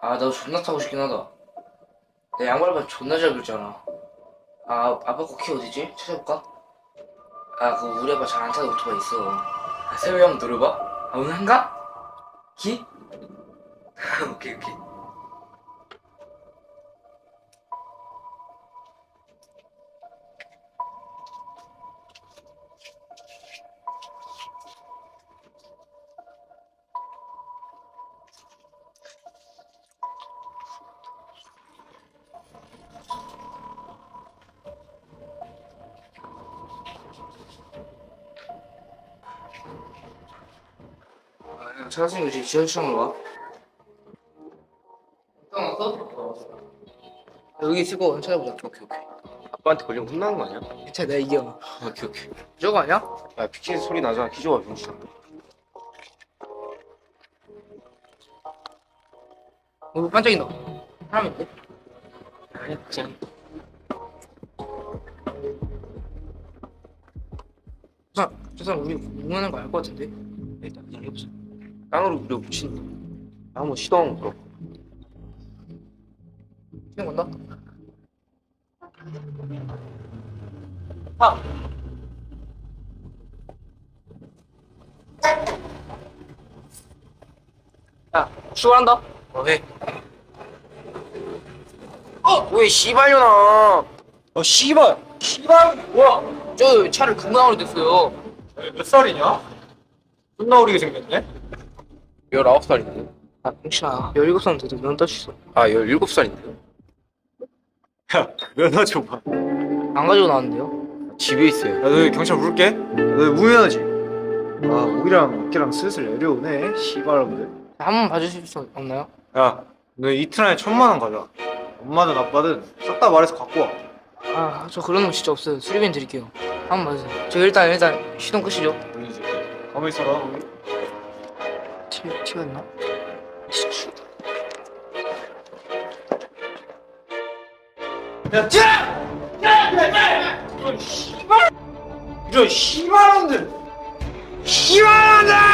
아, 나도 존나 타고 싶긴 하다. 내 양말바 존나 잘 긁잖아. 아, 아빠 거키 어디지? 찾아볼까? 아, 그 우리 아빠 잘 안 타는 오토바이 있어. 아, 세호 형 노려봐? 아, 오늘 한가? 기? 오케이, 오케이. 아, 지하철 가. 형 왔어? 여기 거 찾아보자. 오케이, 오케이. 아빠한테 걸리면 혼나는 거 아니야? 괜찮아, 내가 이겨. 오케이 오케이 저거 아니야? 야 피치 소리 나잖아 기저가 병신 어, 반짝인다. 사람 있대. 짠저 사람, 저 사람 우리 응원하는 거 알 것 같은데? 일단 그냥 해보자 깡으로 우려 붙인다 한번 한번 걸어 지금 간다? 아! 야, 출발한다. 어 해. 어! 왜 씨발려나 어 씨발 씨발 뭐야 저 차를 금강으로 됐어요. 몇 살이냐? 존나 어리게 생겼네 19살인데 아, 병신아. 17살 돼도 면딸수 있어. 아 17살인데요? 야 면허 줘봐 안 가지고 나왔는데요? 집에 있어요 야, 너 경찰 부를게. 너 무해하지. 아, 목이랑 어깨랑 슬슬 내려오네. 씨발놈들. 한 번 봐주실 수 없나요? 야, 너 이틀 안에 천만 원 가져. 엄마든 아빠든 싹 다 말해서 갖고 와. 아, 저 그런 놈 진짜 없어요. 수리비는 드릴게요. 한 번 봐주세요. 저 일단, 일단, 시동 끄시죠. 가만히 있어라. 티가 있나? 야, 쟤! 야, 야, 야! 이런 씨발! 이런 씨발놈들! 씨발놈들!